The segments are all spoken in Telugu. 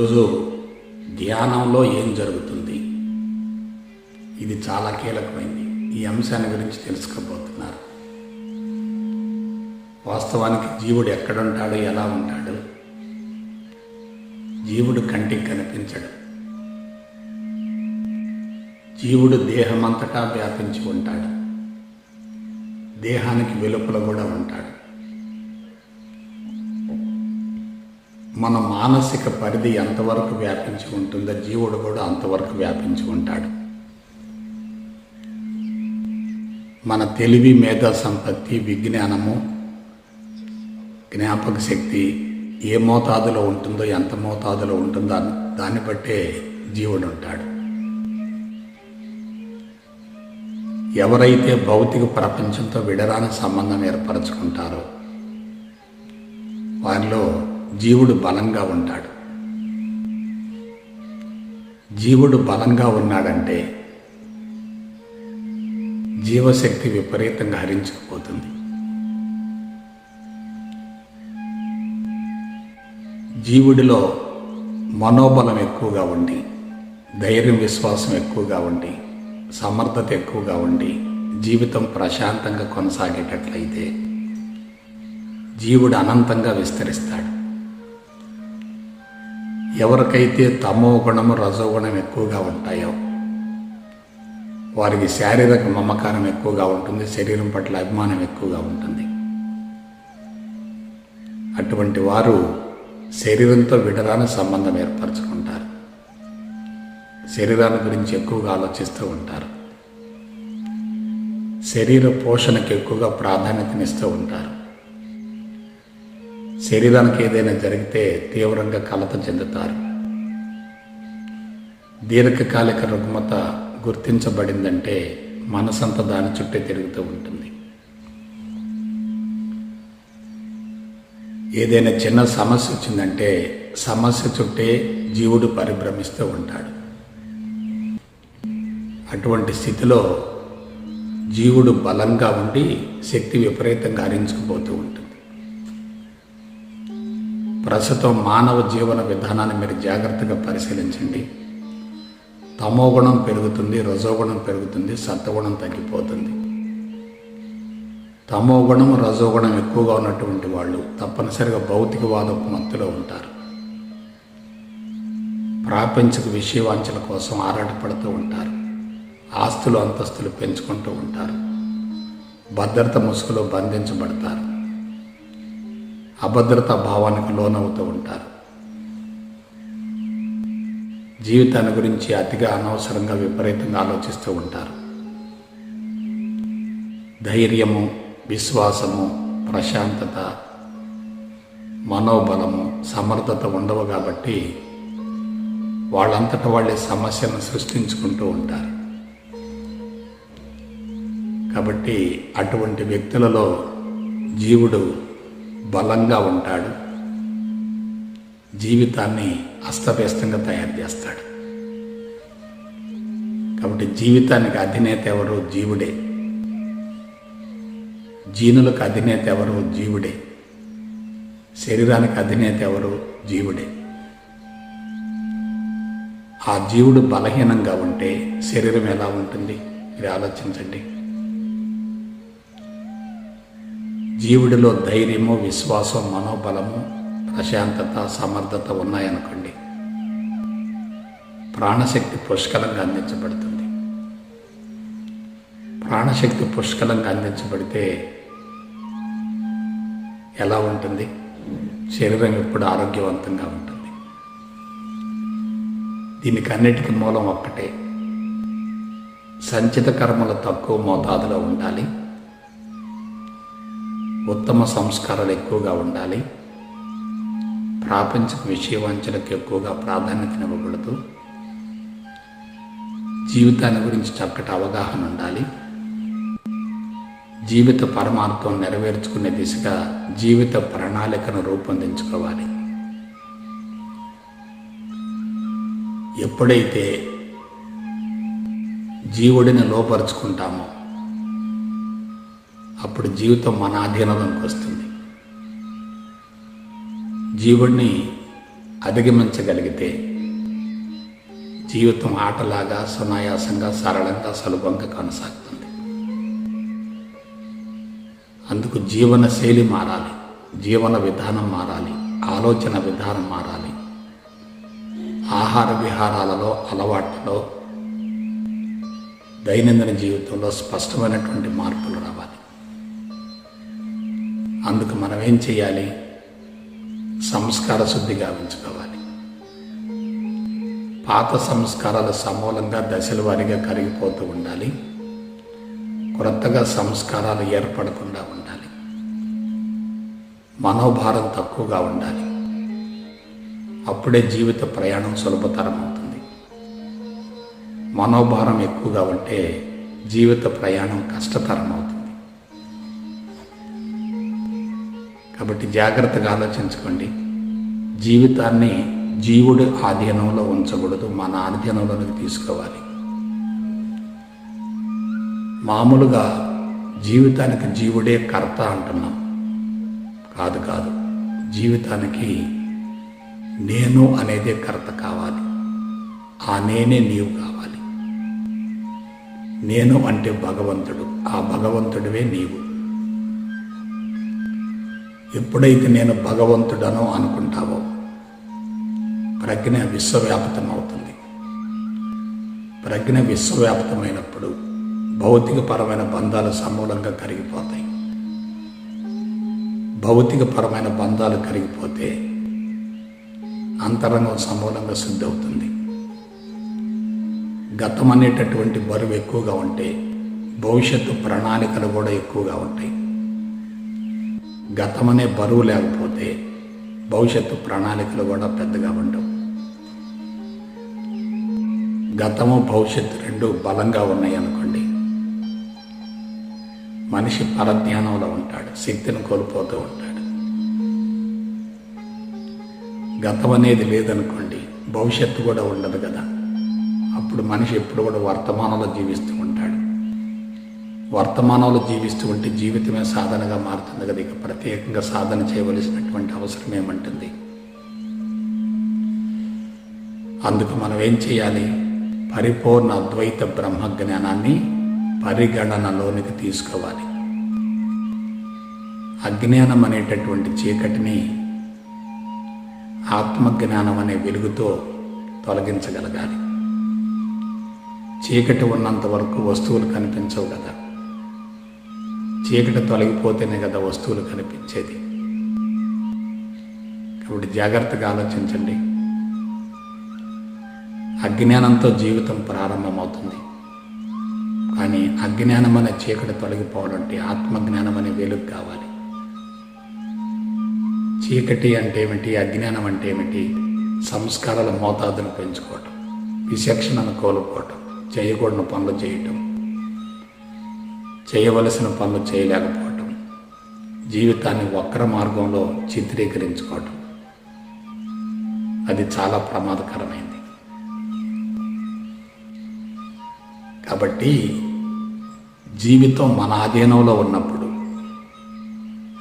రోజు ధ్యానంలో ఏం జరుగుతుంది? ఇది చాలా కీలకమైంది. ఈ అంశాన్ని గురించి తెలుసుకోబోతున్నారు. వాస్తవానికి జీవుడు ఎక్కడుంటాడు ఎలా ఉంటాడు? జీవుడు కంటికి కనిపించడు. జీవుడు దేహమంతటా వ్యాపించి ఉంటాడు. దేహానికి వెలుపల కూడా ఉంటాడు. మన మానసిక పరిధి ఎంతవరకు వ్యాపించి ఉంటుందో జీవుడు కూడా అంతవరకు వ్యాపించి ఉంటాడు. మన తెలివి మేధా సంపత్తి విజ్ఞానము జ్ఞాపక శక్తి ఏ మోతాదులో ఉంటుందో ఎంత మోతాదులో ఉంటుందో దాన్ని బట్టే జీవుడు ఉంటాడు. ఎవరైతే భౌతిక ప్రపంచంతో విడరాని సంబంధం ఏర్పరచుకుంటారో వారిలో జీవుడు బలంగా ఉంటాడు. జీవుడు బలంగా ఉన్నాడంటే జీవశక్తి విపరీతంగా హరించుకుపోతుంది. జీవుడిలో మనోబలం ఎక్కువగా ఉండి ధైర్యం విశ్వాసం ఎక్కువగా ఉండి సమర్థత ఎక్కువగా ఉండి జీవితం ప్రశాంతంగా కొనసాగేటట్లయితే జీవుడు అనంతంగా విస్తరిస్తాడు. ఎవరికైతే తమో గుణము రజోగుణం ఎక్కువగా ఉంటాయో వారికి శారీరక మమకారం ఎక్కువగా ఉంటుంది శరీరం పట్ల అభిమానం ఎక్కువగా ఉంటుంది. అటువంటి వారు శరీరంతో విడరాని సంబంధం ఏర్పరచుకుంటారు. శరీరాన్ని గురించి ఎక్కువగా ఆలోచిస్తూ ఉంటారు. శరీర పోషణకు ఎక్కువగా ప్రాధాన్యతనిస్తూ ఉంటారు. శరీరానికి ఏదైనా జరిగితే తీవ్రంగా కలత చెందుతారు. దీర్ఘకాలిక రుగ్మత గుర్తించబడిందంటే మనసంతా దాని చుట్టే తిరుగుతూ ఉంటుంది. ఏదైనా చిన్న సమస్య వచ్చిందంటే సమస్య చుట్టే జీవుడు పరిభ్రమిస్తూ ఉంటాడు. అటువంటి స్థితిలో జీవుడు బలంగా ఉండి శక్తి విపరీతంగా హరించుకుపోతూ ఉంటుంది. ప్రస్తుతం మానవ జీవన విధానాన్ని మీరు జాగ్రత్తగా పరిశీలించండి. తమోగుణం పెరుగుతుంది రజోగుణం పెరుగుతుంది సత్వగుణం తగ్గిపోతుంది. తమోగుణం రజోగుణం ఎక్కువగా ఉన్నటువంటి వాళ్ళు తప్పనిసరిగా భౌతికవాద మత్తులో ఉంటారు. ప్రాపంచిక విషయవాంఛల కోసం ఆరాటపడుతూ ఉంటారు. ఆస్తులు అంతస్తులు పెంచుకుంటూ ఉంటారు. భద్రత ముసుగులో బంధించబడతారు. అభద్రతా భావానికి లోనవుతూ ఉంటారు. జీవితాన్ని గురించి అతిగా అనవసరంగా విపరీతంగా ఆలోచిస్తూ ఉంటారు. ధైర్యము విశ్వాసము ప్రశాంతత మనోబలము సమర్థత ఉండవు కాబట్టి వాళ్ళంతట వాళ్ళే సమస్యను సృష్టించుకుంటూ ఉంటారు. కాబట్టి అటువంటి వ్యక్తులలో జీవుడు బలంగా ఉంటాడు. జీవితాన్ని అస్తవ్యస్తంగా తయారు చేస్తాడు. కాబట్టి జీవితానికి అధినేత ఎవరు? జీవుడే. జీనులకు అధినేత ఎవరు? జీవుడే. శరీరానికి అధినేత ఎవరు? జీవుడే. ఆ జీవుడు బలహీనంగా ఉంటే శరీరం ఎలా ఉంటుంది? మీరు ఆలోచించండి. జీవుడిలో ధైర్యము విశ్వాసం మనోబలము ప్రశాంతత సమర్థత ఉన్నాయనుకోండి. ప్రాణశక్తి పుష్కలంగా అందించబడుతుంది. ప్రాణశక్తి పుష్కలంగా అందించబడితే ఎలా ఉంటుంది? శరీరం ఎప్పుడు ఆరోగ్యవంతంగా ఉంటుంది. దీనికి అన్నిటికీ మూలం ఒక్కటే. సంచిత కర్మలు తక్కువ మోతాదులో ఉండాలి. ఉత్తమ సంస్కారాలు ఎక్కువగా ఉండాలి. ప్రాపంచిక విషయవంచనకు ఎక్కువగా ప్రాధాన్యతనివ్వకూడదు జీవితాన్ని గురించి చక్కటి అవగాహన ఉండాలి. జీవిత పరమార్థం నెరవేర్చుకునే దిశగా జీవిత ప్రణాళికను రూపొందించుకోవాలి. ఎప్పుడైతే జీవుడిని లోపరుచుకుంటామో అప్పుడు జీవితం మన ఆధీనంలోకి వస్తుంది. జీవుడిని అధిగమించగలిగితే జీవితం ఆటలాగా సునాయాసంగా సరళంగా సులభంగా కొనసాగుతుంది. అందుకు జీవన శైలి మారాలి జీవన విధానం మారాలి ఆలోచన విధానం మారాలి. ఆహార విహారాలలో అలవాట్లలో దైనందిన జీవితంలో స్పష్టమైనటువంటి మార్పులు రావాలి. అందుకు మనం ఏం చేయాలి? సంస్కార శుద్ధి గావించుకోవాలి. పాత సంస్కారాలు సమూలంగా దశల వారీగా కరిగిపోతూ ఉండాలి. క్రొత్తగా సంస్కారాలు ఏర్పడకుండా ఉండాలి. మనోభారం తక్కువగా ఉండాలి. అప్పుడే జీవిత ప్రయాణం సులభతరం అవుతుంది. మనోభారం ఎక్కువగా ఉంటే జీవిత ప్రయాణం కష్టతరం అవుతుంది. కాబట్టి జాగ్రత్తగా ఆలోచించుకోండి. జీవితాన్ని జీవుడి ఆధీనంలో ఉంచకూడదు మన ఆధీనంలోనికి తీసుకోవాలి. మామూలుగా జీవితానికి జీవుడే కర్త అంటున్నాం. కాదు కాదు. జీవితానికి నేను అనేదే కర్త కావాలి. ఆ నేనే నీవు కావాలి. నేను అంటే భగవంతుడు ఆ భగవంతుడివే నీవు. ఎప్పుడైతే నేను భగవంతుడనో అనుకుంటావో ప్రజ్ఞ విశ్వవ్యాప్తం అవుతుంది ప్రజ్ఞ విశ్వవ్యాప్తమైనప్పుడు భౌతికపరమైన బంధాలు సమూలంగా కరిగిపోతాయి. భౌతికపరమైన బంధాలు కరిగిపోతే అంతరంగం సమూలంగా శుద్ధి అవుతుంది గతం అనేటటువంటి బరువు ఎక్కువగా ఉంటే భవిష్యత్తు ప్రణాళికలు కూడా ఎక్కువగా ఉంటాయి. గతం అనే బరువు లేకపోతే భవిష్యత్తు ప్రణాళికలు కూడా పెద్దగా ఉండవు. గతము భవిష్యత్తు రెండు బలంగా ఉన్నాయి అనుకోండి. మనిషి పరధ్యానంలో ఉంటాడు శక్తిని కోల్పోతూ ఉంటాడు. గతం అనేది లేదనుకోండి భవిష్యత్తు కూడా ఉండదు కదా. అప్పుడు మనిషి ఎప్పుడు కూడా వర్తమానంలో జీవిస్తూ వర్తమానంలో జీవిస్తుంటే జీవితమే సాధనగా మారుతుంది కదా. ఇక ప్రత్యేకంగా సాధన చేయవలసినటువంటి అవసరం ఏమంటుంది? అందుకు మనం ఏం చేయాలి? పరిపూర్ణ అద్వైత బ్రహ్మ జ్ఞానాన్ని పరిగణనలోనికి తీసుకోవాలి. అజ్ఞానం అనేటటువంటి చీకటిని ఆత్మజ్ఞానం అనే వెలుగుతో తొలగించగలగాలి. చీకటి ఉన్నంత వరకు వస్తువులు కనిపించవు కదా. చీకటి తొలగిపోతేనే కదా వస్తువులు కనిపించేది. కాబట్టి జాగ్రత్తగా ఆలోచించండి. అజ్ఞానంతో జీవితం ప్రారంభమవుతుంది. కానీ అజ్ఞానం అనే చీకటి తొలగిపోవాలంటే ఆత్మజ్ఞానం అనే వెలుగు కావాలి. చీకటి అంటే ఏమిటి? అజ్ఞానం అంటే ఏమిటి? సంస్కారాల మోతాదును పెంచుకోవటం విచక్షణను కోల్పోవటం చేయకూడని పనులు చేయటం. చేయవలసిన పనులు చేయలేకపోవటం జీవితాన్ని వక్ర మార్గంలో చిత్రీకరించుకోవటం అది చాలా ప్రమాదకరమైంది. కాబట్టి జీవితం మన ఆధీనంలో ఉన్నప్పుడు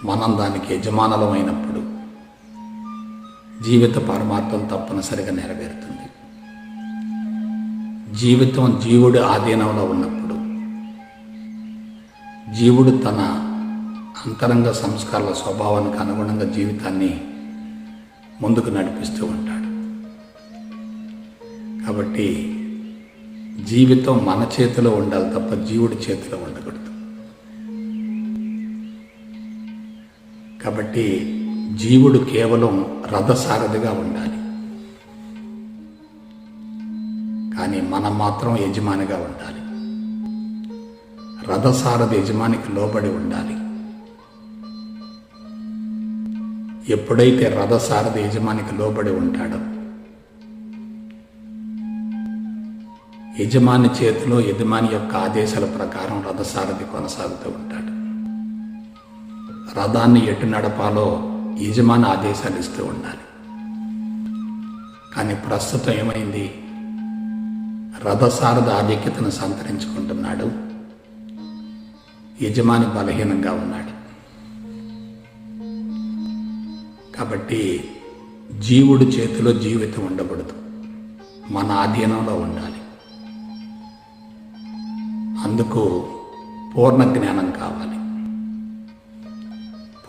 మనం దానికి యజమానులం అయినప్పుడు జీవిత పరమార్థం తప్పనిసరిగా నెరవేరుతుంది. జీవితం జీవుడి ఆధీనంలో ఉన్నప్పుడు జీవుడు తన అంతరంగ సంస్కారాల స్వభావానికి అనుగుణంగా జీవితాన్ని ముందుకు నడిపిస్తూ ఉంటాడు. కాబట్టి జీవితం మన చేతిలో ఉండాలి తప్ప జీవుడి చేతిలో ఉండకూడదు. కాబట్టి జీవుడు కేవలం రథసారథిగా ఉండాలి. కానీ మనం మాత్రం యజమానిగా ఉండాలి. రథసారథి యజమానికి లోబడి ఉండాలి. ఎప్పుడైతే రథసారథి యజమానికి లోబడి ఉంటాడో యజమాని చేతిలో యజమాని యొక్క ఆదేశాల ప్రకారం రథసారథి కొనసాగుతూ ఉంటాడు. రథాన్ని ఎటు నడపాలో యజమాని ఆదేశాలు ఇస్తూ ఉండాలి. కానీ ప్రస్తుతం ఏమైంది? రథసారథ ఆధిక్యతను సంతరించుకుంటున్నాడు. యజమాని బలహీనంగా ఉన్నాడు. కాబట్టి జీవుడి చేతిలో జీవితం ఉండకూడదు. మన ఆధీనంలో ఉండాలి. అందుకు పూర్ణ జ్ఞానం కావాలి.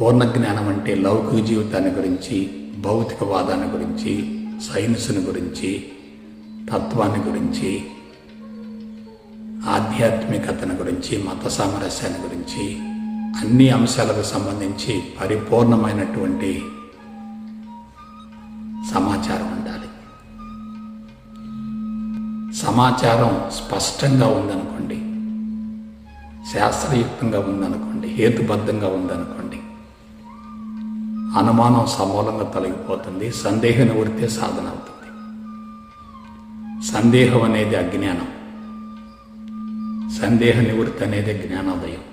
పూర్ణ జ్ఞానం అంటే లౌకిక జీవితాన్ని గురించి భౌతికవాదాన్ని గురించి సైన్స్ని గురించి తత్వాన్ని గురించి ఆధ్యాత్మికతను గురించి మత సామరస్యాన్ని గురించి అన్ని అంశాలకు సంబంధించి పరిపూర్ణమైనటువంటి సమాచారం ఉండాలి. సమాచారం స్పష్టంగా ఉందనుకోండి శాస్త్రయుక్తంగా ఉందనుకోండి హేతుబద్ధంగా ఉందనుకోండి అనుమానం సమూలంగా తొలగిపోతుంది సందేహ నివృత్తే సాధన అవుతుంది. సందేహం అనేది అజ్ఞానం. సందేహ నివృత్తి అనేది జ్ఞానోదయం.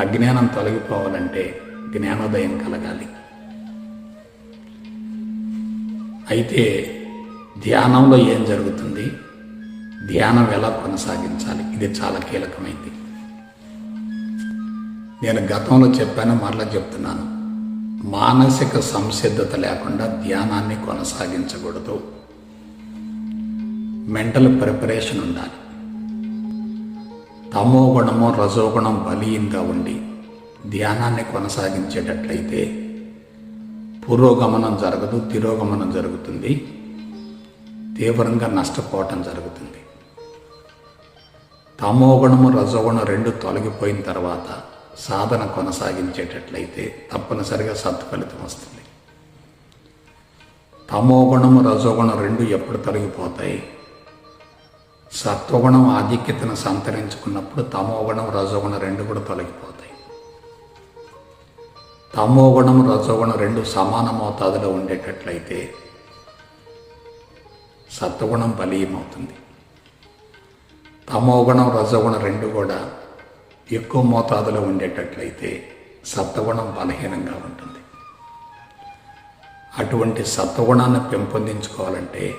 అజ్ఞానం తొలగిపోవాలంటే జ్ఞానోదయం కలగాలి. అయితే ధ్యానంలో ఏం జరుగుతుంది? ధ్యానం ఎలా కొనసాగించాలి? ఇది చాలా కీలకమైంది. నేను గతంలో చెప్పాను మరలా చెప్తున్నాను. మానసిక సంసిద్ధత లేకుండా ధ్యానాన్ని కొనసాగించకూడదు. మెంటల్ ప్రిపరేషన్ ఉండాలి. తమో గుణము రజోగుణం బలీయంగా ఉండి ధ్యానాన్ని కొనసాగించేటట్లయితే పురోగమనం జరగదు తిరోగమనం జరుగుతుంది తీవ్రంగా నష్టపోవటం జరుగుతుంది. తమోగుణము రజోగుణం రెండు తొలగిపోయిన తర్వాత సాధన కొనసాగించేటట్లయితే తప్పనిసరిగా సత్ఫలితం వస్తుంది. తమోగుణము రజోగుణం రెండు ఎప్పుడు తొలగిపోతాయి? సత్వగుణం ఆధిక్యతను సంతరించుకున్నప్పుడు తమోగుణం రజోగుణం రెండు కూడా తొలగిపోతాయి. తమోగుణం రజోగుణం రెండు సమాన మోతాదులో ఉండేటట్లయితే సత్వగుణం బలీయమవుతుంది. తమోగుణం రజోగుణం రెండు కూడా ఎక్కువ మోతాదులో ఉండేటట్లయితే సత్వగుణం బలహీనంగా ఉంటుంది. అటువంటి సత్వగుణాన్ని పెంపొందించుకోవాలంటే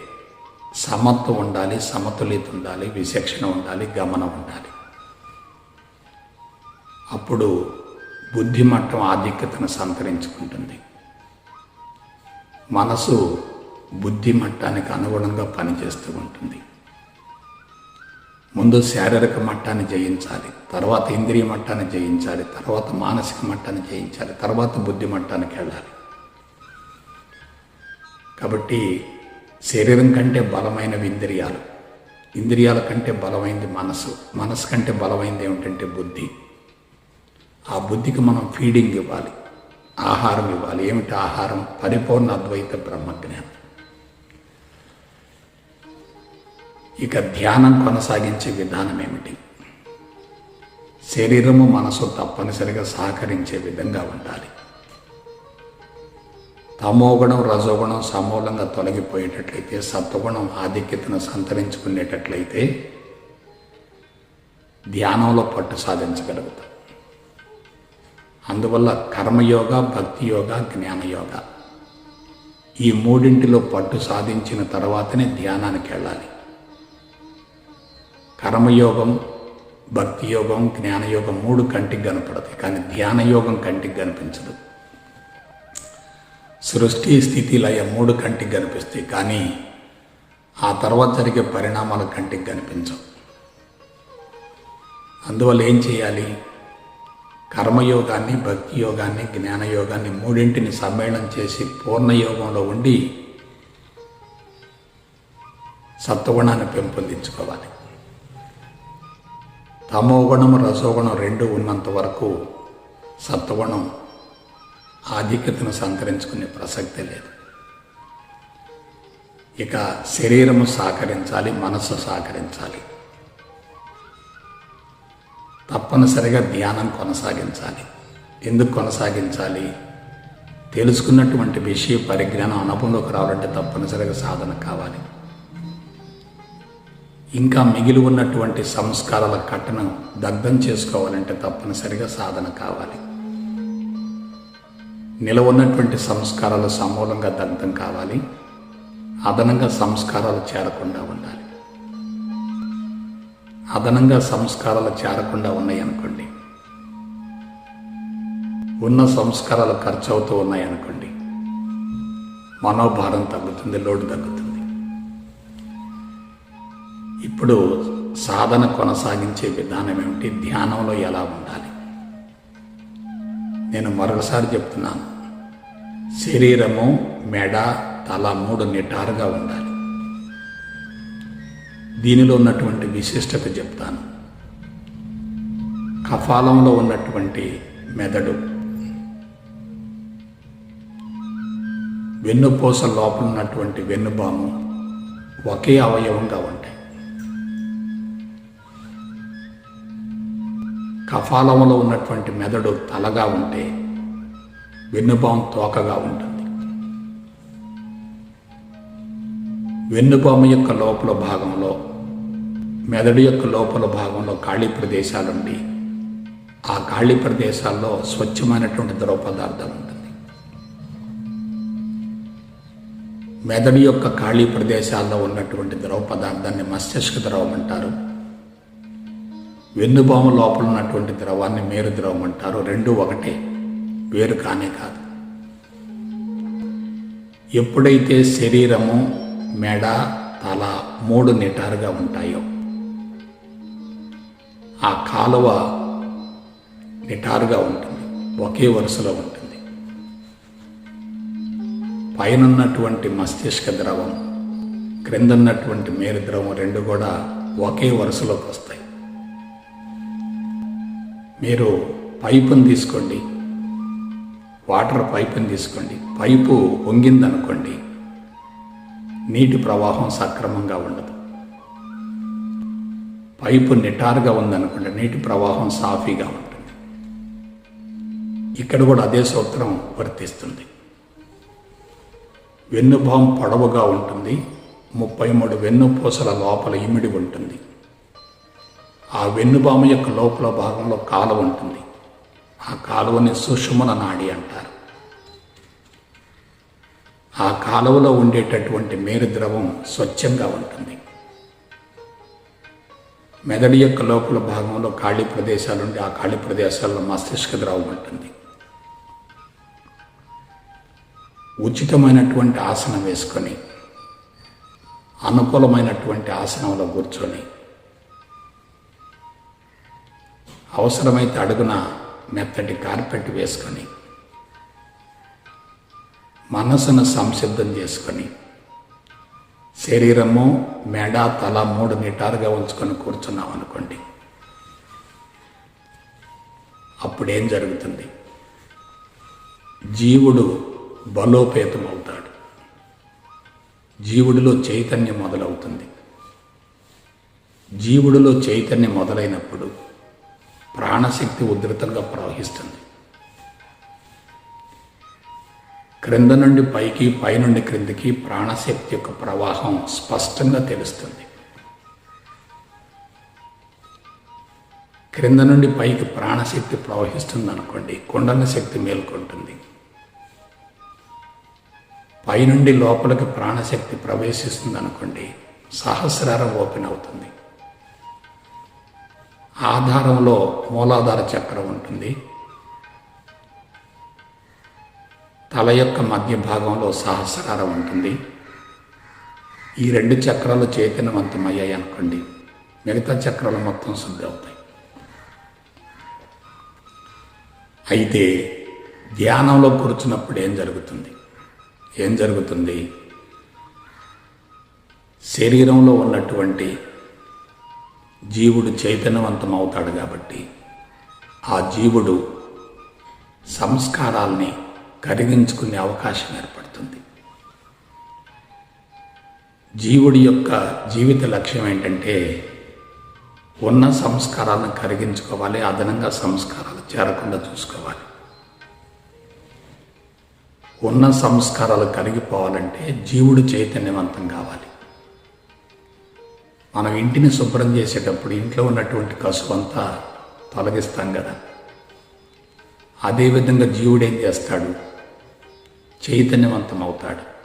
సమత్వం ఉండాలి సమతుల్యత ఉండాలి విచక్షణ ఉండాలి గమనం ఉండాలి. అప్పుడు బుద్ధిమట్టం ఆధిక్యతను సంతరించుకుంటుంది. మనసు బుద్ధి మట్టానికి అనుగుణంగా పనిచేస్తూ ఉంటుంది. ముందు శారీరక మట్టాన్ని జయించాలి తర్వాత ఇంద్రియ మట్టాన్ని జయించాలి తర్వాత మానసిక మట్టాన్ని జయించాలి తర్వాత బుద్ధి మట్టానికి వెళ్ళాలి. కాబట్టి శరీరం కంటే బలమైనవి ఇంద్రియాలు. ఇంద్రియాల కంటే బలమైంది మనసు. మనసు కంటే బలమైంది ఏమిటంటే బుద్ధి. ఆ బుద్ధికి మనం ఫీడింగ్ ఇవ్వాలి. ఆహారం ఇవ్వాలి. ఏమిటి ఆహారం? పరిపూర్ణ అద్వైత బ్రహ్మజ్ఞానం. ఇక ధ్యానం కొనసాగించే విధానం ఏమిటి? శరీరము మనసు తప్పనిసరిగా సహకరించే విధంగా ఉండాలి. తమోగుణం రజోగుణం సమూలంగా తొలగిపోయేటట్లయితే సత్వగుణం ఆధిక్యతను సంతరించుకునేటట్లయితే ధ్యానంలో పట్టు సాధించగలుగుతాం. అందువల్ల కర్మయోగ భక్తి యోగ జ్ఞానయోగ ఈ మూడింటిలో పట్టు సాధించిన తర్వాతనే ధ్యానానికి వెళ్ళాలి. కర్మయోగం భక్తి యోగం జ్ఞానయోగం మూడు కంటికి కనపడతాయి కానీ ధ్యానయోగం కంటికి కనిపించదు. సృష్టి స్థితి లయ మూడు కంటికి కనిపిస్తాయి కానీ ఆ తర్వాత జరిగే పరిణామాల కంటికి కనిపించవు. అందువల్ల ఏం చేయాలి? కర్మయోగాన్ని భక్తి యోగాన్ని జ్ఞానయోగాన్ని మూడింటిని సమ్మేళనం చేసి పూర్ణయోగంలో ఉండి సత్వగుణాన్ని పెంపొందించుకోవాలి. తమోగుణం రసోగుణం రెండు ఉన్నంత వరకు సత్వగుణం ఆధిక్యతను సంతరించుకునే ప్రసక్తి లేదు. ఇక శరీరము సహకరించాలి మనస్సు సహకరించాలి. తప్పనిసరిగా ధ్యానం కొనసాగించాలి. ఎందుకు కొనసాగించాలి? తెలుసుకున్నటువంటి విషయ పరిజ్ఞానం అనుభవంలోకి రావాలంటే తప్పనిసరిగా సాధన కావాలి. ఇంకా మిగిలి ఉన్నటువంటి సంస్కారాల కట్టను దగ్ధం చేసుకోవాలంటే తప్పనిసరిగా సాధన కావాలి. నిలవన్నటువంటి సంస్కారాలు సమూలంగా దగ్ధం కావాలి. అదనంగా సంస్కారాలు చేరకుండా ఉండాలి. అదనంగా సంస్కారాలు చేరకుండా ఉన్నాయి అనుకోండి ఉన్న సంస్కారాలు ఖర్చు అవుతూ ఉన్నాయనుకోండి. మనోభారం తగ్గుతుంది లోటు తగ్గుతుంది. ఇప్పుడు సాధన కొనసాగించే విధానం ఏమిటి? ధ్యానంలో ఎలా ఉండాలి? నేను మరొకసారి చెప్తున్నాను. శరీరము మెడ తల మూడు నిటారుగా ఉండాలి. దీనిలో ఉన్నటువంటి విశిష్టత చెప్తాను. కఫాలంలో ఉన్నటువంటి మెదడు. వెన్నుపూస లోపల ఉన్నటువంటి వెన్నుబాము ఒకే అవయవంగా ఉంటాయి. కపాలంలో ఉన్నటువంటి మెదడు తలగా ఉంటే వెన్నుపాము తోకగా ఉంటుంది. వెన్నుపాము యొక్క లోపల భాగంలో మెదడు యొక్క లోపల భాగంలో ఖాళీ ప్రదేశాలుండి ఆ ఖాళీ ప్రదేశాల్లో స్వచ్ఛమైనటువంటి ద్రవ పదార్థం ఉంటుంది. మెదడు యొక్క ఖాళీ ప్రదేశాల్లో ఉన్నటువంటి ద్రవ పదార్థాన్ని మస్తిష్క ద్రవం అంటారు. వెన్నుపాము లోపల ఉన్నటువంటి ద్రవాన్ని మేరు ద్రవం అంటారు. రెండు ఒకటే. వేరు కానే కాదు. ఎప్పుడైతే శరీరము మెడ తల మూడు నిటారుగా ఉంటాయో ఆ కాలువ నిటారుగా ఉంటుంది. ఒకే వరుసలో ఉంటుంది. పైనన్నటువంటి మస్తిష్క ద్రవం క్రిందన్నటువంటి మేరు ద్రవం రెండు కూడా ఒకే వరుసలోకి వస్తాయి. మీరు పైపుని తీసుకోండి. వాటర్ పైపుని తీసుకోండి. పైపు వంగిందనుకోండి నీటి ప్రవాహం సక్రమంగా ఉండదు. పైపు నిటారుగా ఉందనుకోండి నీటి ప్రవాహం సాఫీగా ఉంటుంది. ఇక్కడ కూడా అదే సూత్రం వర్తిస్తుంది. వెన్నుభావం పొడవుగా ఉంటుంది. ముప్పై మూడు వెన్నుపూసల లోపల ఇమిడి ఉంటుంది. ఆ వెన్నుబాము యొక్క లోపల భాగంలో కాలువ ఉంటుంది. ఆ కాలువని సుషుమన నాడి అంటారు. ఆ కాలువలో ఉండేటటువంటి మేరు ద్రవం స్వచ్ఛంగా ఉంటుంది. మెదడు యొక్క లోపల భాగంలో ఖాళీ ప్రదేశాలు ఉండి ఆ ఖాళీ ప్రదేశాల్లో మస్తిష్క ద్రవం ఉంటుంది. ఉచితమైనటువంటి ఆసనం వేసుకొని అనుకూలమైనటువంటి ఆసనంలో కూర్చొని అవసరమైతే అడుగున మెత్తటి కార్పెట్ వేసుకొని మనసును సంసిద్ధం చేసుకొని శరీరము మెడ తల మూడు నిటారుగా ఉంచుకొని కూర్చున్నాం అనుకోండి. అప్పుడేం జరుగుతుంది? జీవుడు బలోపేతం అవుతాడు జీవుడిలో చైతన్యం మొదలవుతుంది. జీవుడిలో చైతన్యం మొదలైనప్పుడు ప్రాణశక్తి ఉధృతంగా ప్రవహిస్తుంది. క్రింద నుండి పైకి పైనుండి క్రిందికి ప్రాణశక్తి యొక్క ప్రవాహం స్పష్టంగా తెలుస్తుంది. క్రింద నుండి పైకి ప్రాణశక్తి ప్రవహిస్తుంది అనుకోండి కుండల శక్తి మేల్కొంటుంది. పైనుండి లోపలికి ప్రాణశక్తి ప్రవేశిస్తుంది అనుకోండి సహస్రారం ఓపెన్ అవుతుంది. ఆధారంలో మూలాధార చక్రం ఉంటుంది. తల యొక్క మధ్య భాగంలో సహస్రారం ఉంటుంది. ఈ రెండు చక్రాలు చైతన్యవంతమయ్యాయి అనుకోండి. మిగతా చక్రాలు మొత్తం శుద్ధి అవుతాయి. అయితే ధ్యానంలో కూర్చున్నప్పుడు ఏం జరుగుతుంది? ఏం జరుగుతుంది? శరీరంలో ఉన్నటువంటి జీవుడు చైతన్యవంతం అవుతాడు కాబట్టి ఆ జీవుడు సంస్కారాల్ని కరిగించుకునే అవకాశం ఏర్పడుతుంది. జీవుడి యొక్క జీవిత లక్ష్యం ఏంటంటే ఉన్న సంస్కారాలను కరిగించుకోవాలి అదనంగా సంస్కారాలు చేరకుండా చూసుకోవాలి. ఉన్న సంస్కారాలు కరిగిపోవాలంటే జీవుడు చైతన్యవంతం కావాలి. మనం ఇంటిని శుభ్రం చేసేటప్పుడు ఇంట్లో ఉన్నటువంటి కసువు అంతా తొలగిస్తాం కదా. అదేవిధంగా జీవుడు ఏం చేస్తాడు? చైతన్యవంతం అవుతాడు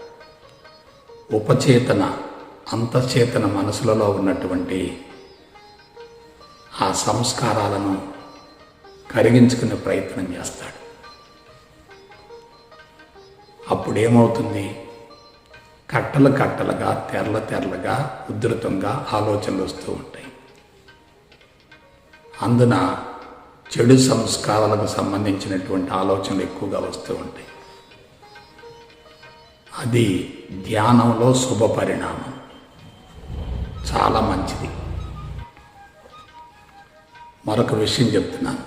ఉపచేతన అంతచేతన మనసులలో ఉన్నటువంటి ఆ సంస్కారాలను కరిగించుకునే ప్రయత్నం చేస్తాడు. అప్పుడు ఏమవుతుంది కట్టలు కట్టలుగా తెరల తెరలుగా ఉధృతంగా ఆలోచనలు వస్తూ ఉంటాయి. అందున చెడు సంస్కారాలకు సంబంధించినటువంటి ఆలోచనలు ఎక్కువగా వస్తూ ఉంటాయి. అది ధ్యానంలో శుభ పరిణామం. చాలా మంచిది. మరొక విషయం చెప్తున్నాను.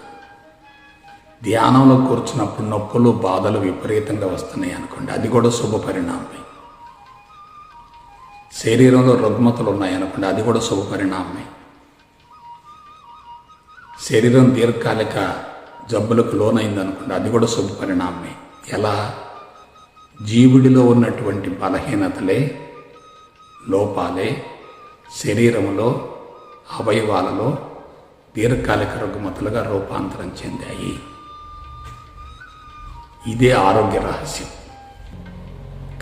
ధ్యానంలో కూర్చున్నప్పుడు నొప్పులు బాధలు విపరీతంగా వస్తున్నాయి అనుకోండి అది కూడా శుభ పరిణామమే. శరీరంలో రుగ్మతలు ఉన్నాయనుకోండి అది కూడా శుభ పరిణామమే శరీరం దీర్ఘకాలిక జబ్బులకు లోనైందనుకోండి అది కూడా శుభ పరిణామమే ఎలా? జీవుడిలో ఉన్నటువంటి బలహీనతలే లోపాలే శరీరంలో అవయవాలలో దీర్ఘకాలిక రుగ్మతలుగా రూపాంతరం చెందాయి. ఇదే ఆరోగ్య రహస్యం.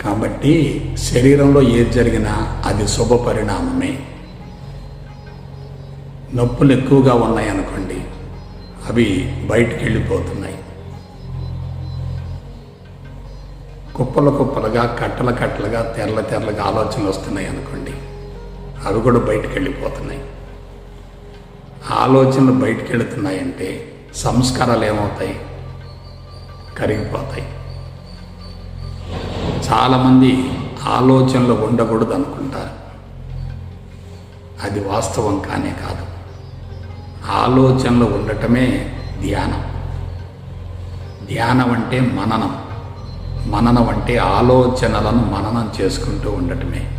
కాబట్టి శరీరంలో ఏది జరిగినా అది శుభ పరిణామమే. నొప్పులు ఎక్కువగా ఉన్నాయనుకోండి అవి బయటికి వెళ్ళిపోతున్నాయి కుప్పలు కుప్పలుగా కట్టల కట్టలుగా తెరల తెరలుగా ఆలోచనలు వస్తున్నాయి అనుకోండి అవి కూడా బయటికి వెళ్ళిపోతున్నాయి ఆలోచనలు బయటికి వెళుతున్నాయంటే సంస్కారాలు ఏమవుతాయి? కరిగిపోతాయి. చాలామంది ఆలోచనలు ఉండకూడదు అనుకుంటారు. అది వాస్తవం కానే కాదు. ఆలోచనలు ఉండటమే ధ్యానం. ధ్యానం అంటే మననం. మననం అంటే ఆలోచనలను మననం చేసుకుంటూ ఉండటమే.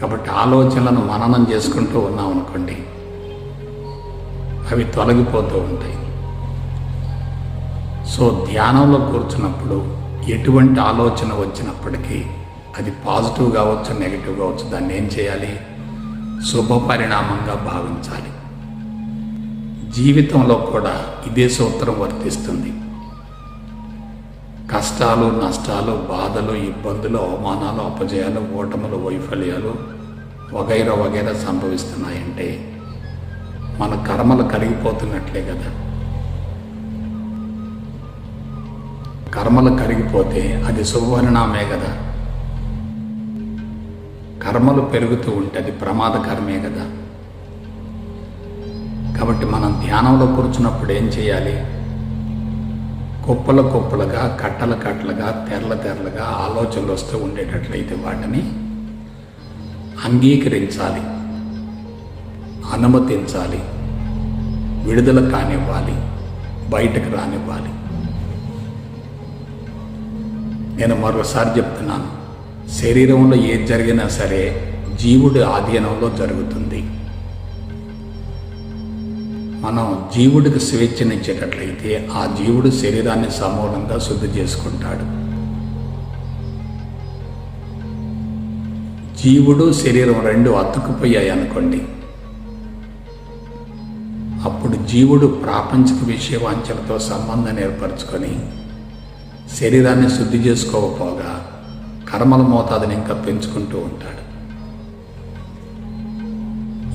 కాబట్టి ఆలోచనలను మననం చేసుకుంటూ ఉన్నాం అనుకోండి అవి తొలగిపోతూ ఉంటాయి. సో ధ్యానంలో కూర్చున్నప్పుడు ఎటువంటి ఆలోచన వచ్చినప్పటికీ అది పాజిటివ్ కావచ్చు నెగిటివ్ కావచ్చు దాన్ని ఏం చేయాలి? శుభ పరిణామంగా భావించాలి. జీవితంలో కూడా ఇదే సూత్రం వర్తిస్తుంది. కష్టాలు నష్టాలు బాధలు ఇబ్బందులు అవమానాలు అపజయాలు ఓటములు వైఫల్యాలు వగైరా వగైరా సంభవిస్తున్నాయంటే మన కర్మలు కరిగిపోతున్నట్లే కదా. కర్మలు కరిగిపోతే అది శుభపరిణామే కదా. కర్మలు పెరుగుతూ ఉంటే అది ప్రమాదకరమే కదా. కాబట్టి మనం ధ్యానంలో కూర్చున్నప్పుడు ఏం చేయాలి? కుప్పల కుప్పలుగా కట్టల కట్టలుగా తెరల తెరలుగా ఆలోచనలు వస్తూ ఉండేటట్లయితే వాటిని అంగీకరించాలి. అనుమతించాలి. విడుదల కానివ్వాలి. బయటకు రానివ్వాలి. నేను మరోసారి చెప్తున్నాను. శరీరంలో ఏది జరిగినా సరే జీవుడి ఆధీనంలో జరుగుతుంది. మనం జీవుడికి స్వేచ్ఛనిచ్చేటట్లయితే ఆ జీవుడు శరీరాన్ని సమూలంగా శుద్ధి చేసుకుంటాడు. జీవుడు శరీరం రెండు అతుక్కుపోయాయి అనుకోండి. అప్పుడు జీవుడు ప్రాపంచిక విషయవాంచలతో సంబంధాన్ని ఏర్పరచుకొని శరీరాన్ని శుద్ధి చేసుకోకపోగా కర్మల మోతాదుని ఇంకా పెంచుకుంటూ ఉంటాడు.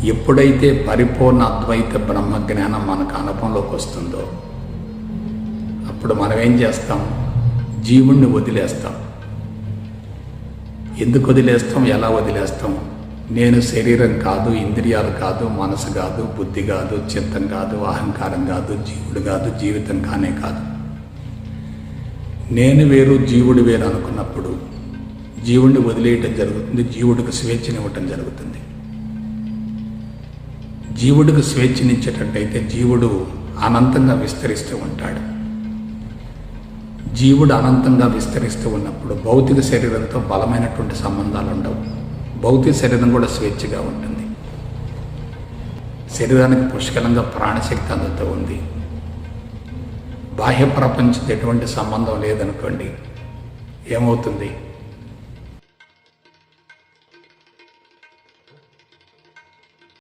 ఎప్పుడైతే పరిపూర్ణ అద్వైత బ్రహ్మజ్ఞానం మనకు అనుభవంలోకి వస్తుందో అప్పుడు మనం ఏం చేస్తాం? జీవుణ్ణి వదిలేస్తాం. ఎందుకు వదిలేస్తాం? ఎలా వదిలేస్తాం? నేను శరీరం కాదు ఇంద్రియాలు కాదు మనసు కాదు బుద్ధి కాదు చిత్తం కాదు అహంకారం కాదు జీవుడు కాదు జీవితం కానే కాదు. నేను వేరు జీవుడు వేరు అనుకున్నప్పుడు జీవుడిని వదిలేయటం జరుగుతుంది జీవుడికి స్వేచ్ఛనివ్వటం జరుగుతుంది. జీవుడికి స్వేచ్ఛనిచ్చేటట్టయితే జీవుడు అనంతంగా విస్తరిస్తూ ఉంటాడు. జీవుడు అనంతంగా విస్తరిస్తూ ఉన్నప్పుడు భౌతిక శరీరంతో బలమైనటువంటి సంబంధాలు ఉండవు. భౌతిక శరీరం కూడా స్వేచ్ఛగా ఉంటుంది. శరీరానికి పుష్కలంగా ప్రాణశక్తి అందుతూ ఉంది. బాహ్య ప్రపంచంతో ఎటువంటి సంబంధం లేదనుకోండి ఏమవుతుంది?